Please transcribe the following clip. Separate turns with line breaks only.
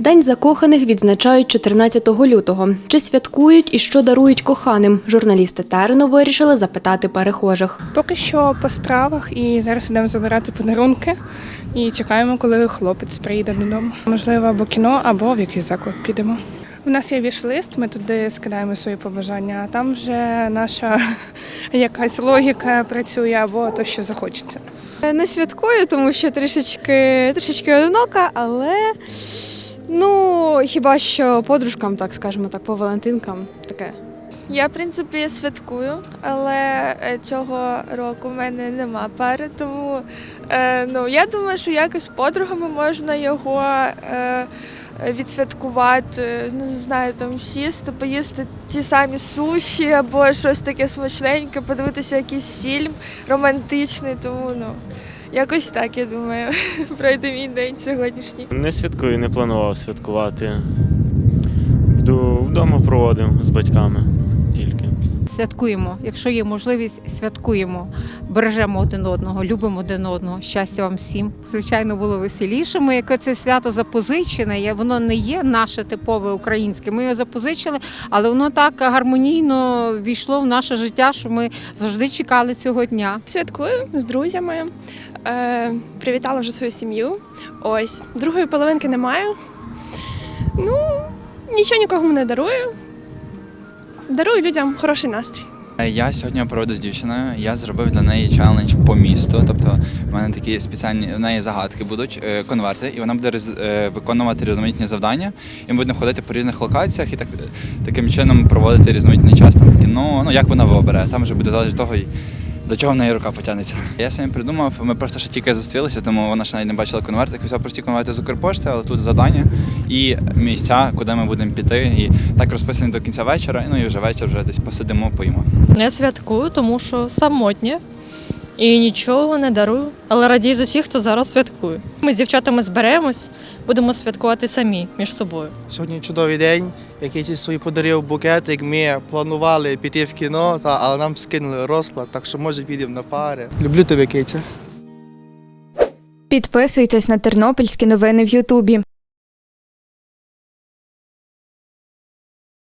День закоханих відзначають 14 лютого. Чи святкують і що дарують коханим? Журналісти Терену вирішили запитати перехожих.
Поки що по справах і зараз йдемо забирати подарунки і чекаємо, коли хлопець приїде додому. Можливо, або кіно, або в якийсь заклад підемо. У нас є віш-лист, ми туди скидаємо свої побажання, а там вже наша якась логіка працює або то, що захочеться.
Не святкую, тому що трішечки, трішечки одинока, але ну хіба що подружкам, так скажемо так, по Валентинкам таке.
Я, в принципі, святкую, але е, цього року в мене нема пари, тому е, ну, я думаю, що якось з подругами можна його е, відсвяткувати. Не знаю, там сісти, поїсти ті самі суші або щось таке смачненьке, подивитися якийсь фільм романтичний, тому ну. Якось так, я думаю, пройде мій день сьогоднішній.
Не святкую, не планував святкувати. Буду вдома проводив з батьками тільки.
Святкуємо. Якщо є можливість, святкуємо. Бережемо один одного, любимо один одного. Щастя вам всім. Звичайно, було веселіше. Ми яке це свято запозичене. Воно не є наше типове українське. Ми його запозичили, але воно так гармонійно війшло в наше життя, що ми завжди чекали цього дня.
Святкую з друзями. Е, привітала вже свою сім'ю. Ось. Другої половинки не маю. Ну, нічого нікому не дарую. Дарую людям хороший настрій.
Я сьогодні проведу з дівчиною. Я зробив для неї челендж по місту. Тобто, в мене такі спеціальні в неї загадки будуть е, конверти, і вона буде е, виконувати різноманітні завдання. І ми будемо ходити по різних локаціях і так таким чином проводити різноманітний час там в кіно. Ну як вона вибере, там вже буде залежати того. До чого в неї рука потягнеться. Я самі придумав, ми просто ще тільки зустрілися, тому вона ще навіть не бачила конвертик. Взяв прості конверти з Укрпошти, але тут завдання і місця, куди ми будемо піти. І так розписані до кінця вечора. Ну і вже вечір вже десь посидимо, поїмо.
Не святкую, тому що самотня і нічого не дарую, але радію з усіх, хто зараз святкує. Ми з дівчатами зберемось, будемо святкувати самі між собою.
Сьогодні чудовий день, який свої подарив букетик. Ми планували піти в кіно, та, але нам скинули розклад, так що може підемо на пари. Люблю тебе, Киця.
Підписуйтесь на тернопільські новини в Ютубі.